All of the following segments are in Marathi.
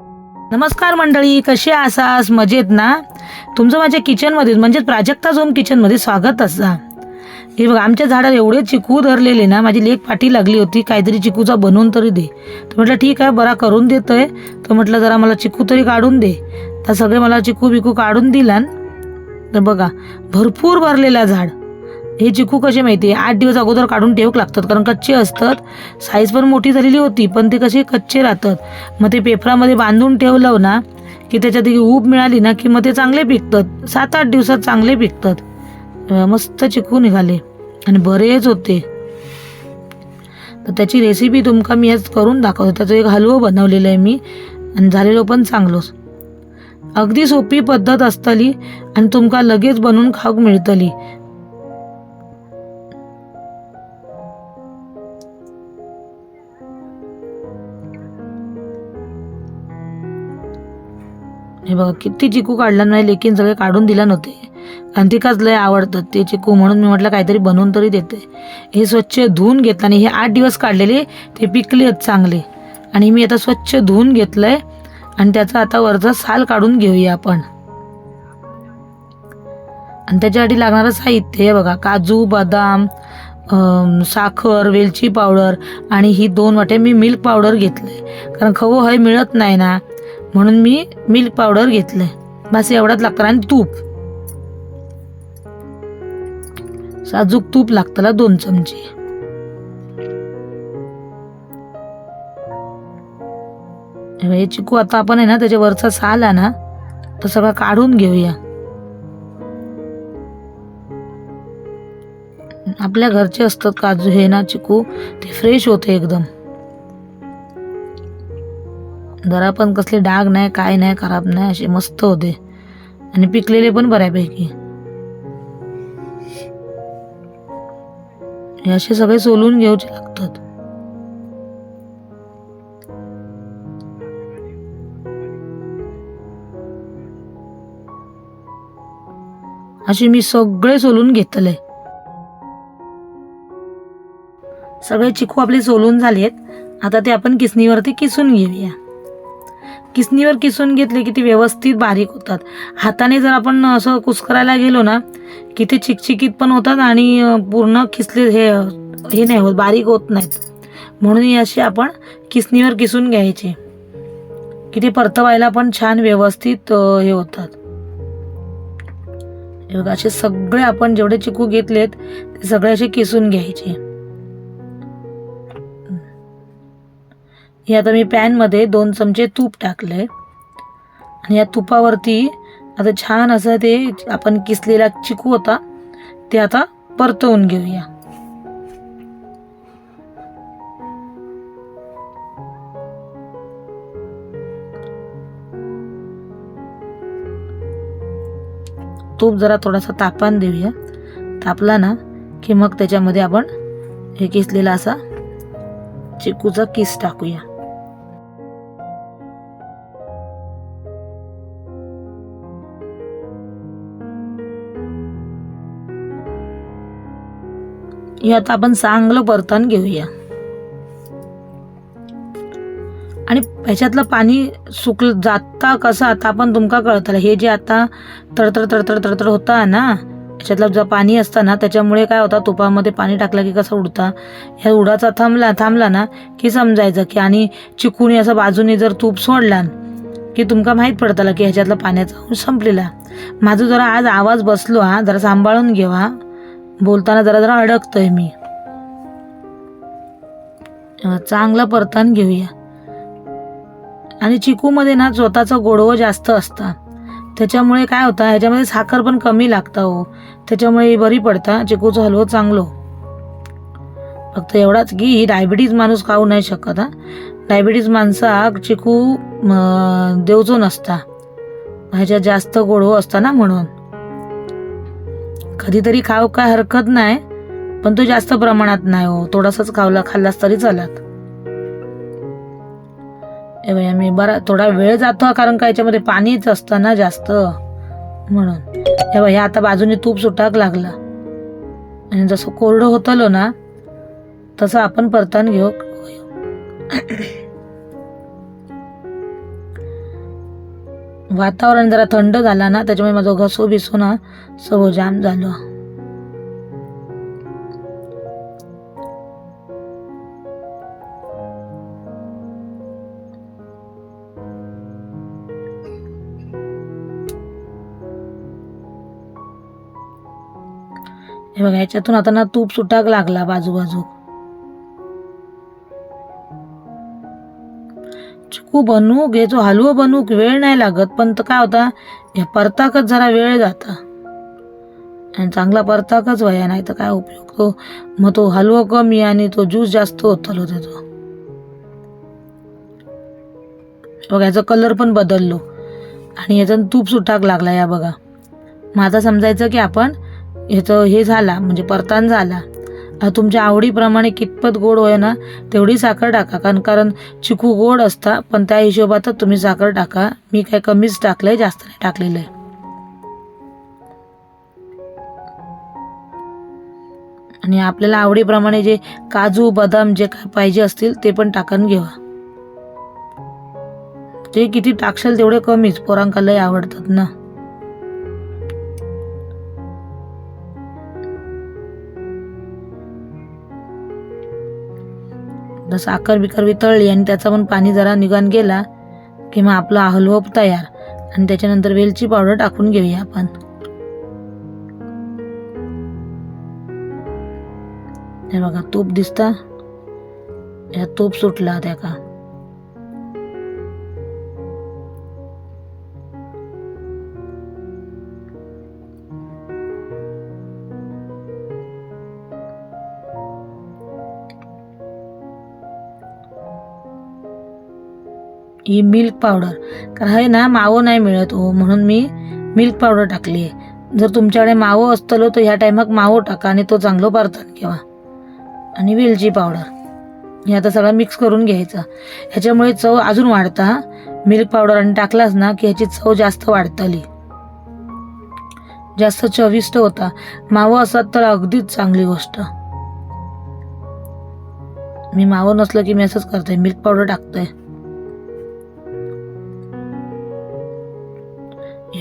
नमस्कार मंडळी कसे आसास मजेत ना? तुमचं माझ्या किचनमध्ये म्हणजेच प्राजक्ता झोम किचनमध्ये स्वागत असा. हे बघा आमच्या झाडाला एवढे चिकू धरलेले ना माझी लेक पाठी लागली होती काहीतरी चिकूचा बनवून तरी दे. तर म्हटलं ठीक आहे बरा करून देतोय. तर म्हटलं जरा मला चिकू तरी काढून दे. तर सगळे मला चिकू बिकू काढून दिला तर बघा भरपूर भरलेला झाड. हे चिकू कसे माहिती आहे आठ दिवस अगोदर काढून ठेवक लागतात कारण कच्चे असतात. साईज पण मोठी झालेली होती पण ते कसे कच्चे राहतात. मग ते पेपरामध्ये बांधून ठेवलं ना की त्याच्यात ऊब मिळाली ना की मग ते चांगले पिकतात. सात आठ दिवसात चांगले पिकतात. मस्त चिकू निघाले. आणि बरेच होते. तर त्याची रेसिपी तुमका मी आज करून दाखवतो. त्याचं एक हलवं बनवलेलं आहे मी आणि झालेलो पण चांगलोच. अगदी सोपी पद्धत असतली आणि तुमका लगेच बनवून खाऊक मिळतली. हे बघा किती चिकू काढला नाही लेकिन सगळे काढून दिला नव्हते. कारण तिकाच लय आवडतात ते चिकू म्हणून मी म्हटलं काहीतरी बनवून तरी देते. हे स्वच्छ धुवून घेतलं आणि हे आठ दिवस काढलेले ते पिकले आहेत चांगले. आणि मी आता स्वच्छ धुवून घेतलं आहे आणि त्याचा आता वरचा साल काढून घेऊया आपण. आणि त्याच्यासाठी लागणारं साहित्य हे बघा काजू बदाम साखर वेलची पावडर आणि ही दोन वाटे मी मिल्क पावडर घेतलं आहे कारण खवं हय मिळत नाही ना म्हणून मी मिल्क पावडर घेतलंय. बस एवढाच लागतं आणि तूप. साजूक तूप लागतं दोन चमचे. हे चिकू आता आपण आहे ना त्याच्या वरचा साल आहे ना तो सगळा काढून घेऊया. आपल्या घरचे असतात काजू हे ना चिकू ते फ्रेश होते एकदम. जरा पण कसले डाग नाही काय नाही खराब नाही असे मस्त होते. आणि पिकलेले पण बऱ्यापैकी. हे असे सगळे सोलून घ्यायचे लागतात. असे मी सगळे सोलून घेतले. सगळे चिकू आपले सोलून झालेत. आता ते आपण किसणीवरती किसून घेऊया. किसनीवर किसून घेतले की ते व्यवस्थित बारीक होतात. हाताने जर आपण असं कुसकरायला गेलो ना की ते चिकचिकीत पण होतात आणि पूर्ण किसले हे हे नाही होत बारीक होत नाहीत. म्हणून अशी असे आपण किसनीवर किसून घ्यायचे. की ते परतवायला पण छान व्यवस्थित हे होतात. हे बघा असे सगळे आपण जेवढे चिकू घेतलेत ते सगळे असे किसून घ्यायचे. हे आता मी पॅनमध्ये दोन चमचे तूप टाकले आणि या तुपावरती आता छान असं ते आपण किसलेला चिकू होता ते आता परतवून घेऊया. तूप जरा थोडासा तापान देऊया. तापला ना की मग त्याच्यामध्ये आपण हे किसलेला असा चिकूचा किस टाकूया. हे आता आपण चांगलं परतन घेऊया. आणि ह्याच्यातलं पाणी सुकलं जाता कसं आता आपण तुमका कळतलं हे जे आता तडतड तडतड तडतड होतं ना ह्याच्यातलं जर पाणी असतं ना त्याच्यामुळे काय होतं तुपामध्ये पाणी टाकलं की कसं उडता. ह्या उडाचा थांबला थांबला ना की समजायचं की आणि चिकून असं बाजूने जर तूप सोडला की तुमका माहीत पडतलं की ह्याच्यातलं पाण्याचा संपलेला. माझं जरा आज आवाज बसलो हा जरा सांभाळून घेवा बोलताना जरा जरा अडकतोय मी. चांगलं चांगला परतान घेऊया. आणि चिकूमध्ये ना स्वतःचं गोडवं जास्त असतं. त्याच्यामुळे काय होतं ह्याच्यामध्ये साखर पण कमी लागतं हो. त्याच्यामुळे बरी पडतं चिकूचं हलवं चांगलं हो. फक्त एवढाच की ही डायबिटीज माणूस खाऊ नाही शकत हा. डायबिटीज माणसाक चिकू अं, देवचो नसता. ह्याच्यात जास्त गोडवं असतं ना म्हणून. कधीतरी खाऊ काय हरकत नाही पण तो जास्त प्रमाणात नाही हो. थोडासाच खावला खाल्लास तरी चालत. ए बाई मी बरा थोडा वेळ जातो कारण का याच्यामध्ये पाणीच असतं ना जास्त. म्हणून. हे बाई आता बाजूने तूप सुटाक लागला. आणि जसं कोरडं होतलो ना तसं आपण परतान घेऊ. वातावरण जरा थंड झाला ना त्याच्यामुळे माझं घसो बिसो ना सर्व जाम झालं. हे बघा ह्याच्यातून आता ना तूप सुटाक लागला बाजू बाजू चिकू बनवू घे हलवो हलवं वेळ नाही लागत. पण तर काय होता या परताकच जरा वेळ जाता. आणि चांगला परताकच वया नाही तर काय उपयोग? तो मग तो हलवं कमी आणि तो ज्यूस जास्त होतलो त्याचा. बघा याचा कलर पण बदललो. आणि याचा तूप सुटाक लागला या बघा. माझा समजायचं की आपण ह्याचं हे झाला म्हणजे परतान झाला. तुमच्या आवडीप्रमाणे कितपत गोड होय ना तेवढी साखर टाका. कारण कारण चिकू गोड असता पण त्या हिशोबातच तुम्ही साखर टाका. मी काय कमीच टाकलंय जास्त नाही टाकलेलं आहे आणि आपल्याला आवडीप्रमाणे जे काजू बदाम जे काय पाहिजे असतील ते पण टाकून घेवा. ते किती टाकशाल तेवढे कमीच. पोरांकालाही आवडतात ना. तर साखर बिकर वितळली आणि त्याचा पण पाणी जरा निघून गेला की मग आपला हलवा तयार. आणि त्याच्यानंतर वेलची पावडर टाकून घेऊया आपण. हे बघा तूप दिसता? या तूप सुटला त्या का? ही मिल्क पावडर कारण हे ना मावं नाही मिळत हो म्हणून मी मिल्क पावडर टाकली आहे. जर तुमच्याकडे मावं असतलो तर ह्या टायमाक मावं टाका आणि तो चांगलं परतन घ्यावा आणि वेलची पावडर हे आता सगळं मिक्स करून घ्यायचं. ह्याच्यामुळे चव अजून वाढता मिल्क पावडर आणि टाकलाच ना की ह्याची चव जास्त वाढतली. जास्त चविष्ट होता. मावं असत तर अगदीच चांगली गोष्ट. मी मावं नसलं की मी असंच करते मिल्क पावडर टाकतोय.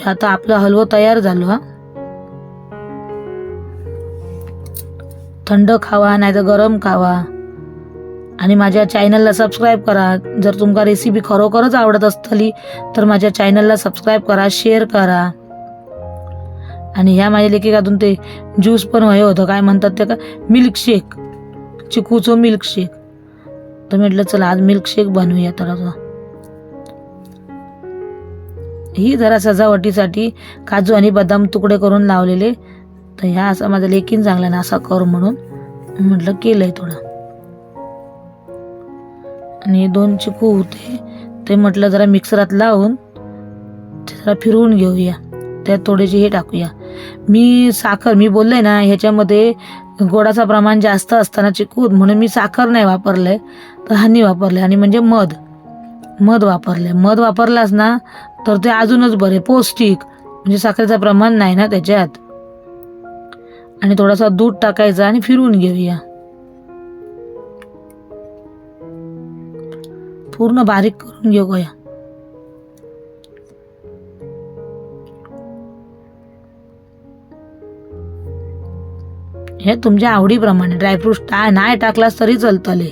आता आपला हलवा तयार झालो हा. थंड खावा नाही तर गरम खावा. आणि माझ्या चॅनलला सबस्क्राईब करा. जर तुमका रेसिपी खरोखरच आवडत असतली तर माझ्या चॅनलला सबस्क्राईब करा शेअर करा. आणि ह्या माझ्या लेखिकातून ते ज्यूस पण हे होतं. काय म्हणतात ते का मिल्कशेक चिकूचं मिल्कशेक तर म्हटलं चला आज मिल्कशेक बनवूया तर असं ही जरा सजावटीसाठी काजू आणि बदाम तुकडे करून लावलेले. तर ह्या असा माझा लेकीन चांगला ना असा कर म्हणून म्हटलं केलंय थोडं. आणि दोन चिकू होते ते म्हटलं जरा मिक्सरात लावून ते जरा फिरवून घेऊया. त्यात थोडेसे हे टाकूया. मी साखर मी बोलले ना ह्याच्यामध्ये गोडाचं प्रमाण जास्त असताना चिकूत म्हणून मी साखर नाही वापरलंय तर हनी वापरले आणि म्हणजे मध. मध वापरले मध वापरलास ना तर ते अजूनच बरे पौष्टिक. म्हणजे साखरेचं प्रमाण नाही ना त्याच्यात. आणि थोडासा दूध टाकायचा आणि फिरवून घेऊया. पूर्ण बारीक करून घेऊया. हे तुमच्या आवडीप्रमाणे ड्रायफ्रूट टा नाही टाकलास तरी चलतले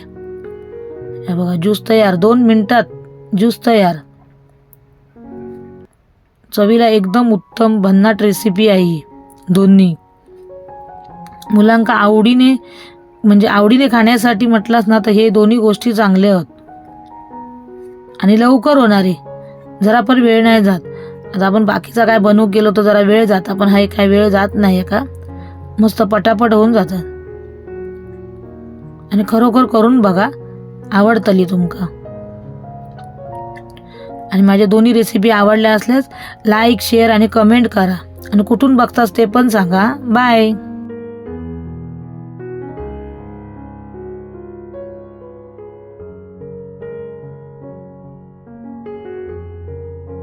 हे बघा ज्यूस तयार दोन मिनटात ज्यूस तयार. चवीला एकदम उत्तम भन्नाट रेसिपी आहे ही. दोन्ही. मुलांका आवडीने म्हणजे आवडीने खाण्यासाठी म्हटलास ना तर हे दोन्ही गोष्टी चांगल्या आहेत. आणि लवकर होणारे. जरा पण वेळ नाही जात. आता आपण बाकीचा काय बनवू गेलो तर जरा वेळ जाता. पण हा काय वेळ जात नाही का? मस्त पटापट होऊन जातात आणि खरोखर करून बघा आवडतली तुमका. आणि माझ्या दोन्ही रेसिपी आवडल्या असल्यास लाईक शेअर आणि कमेंट करा. आणि कुठून बघताच ते पण सांगा. बाय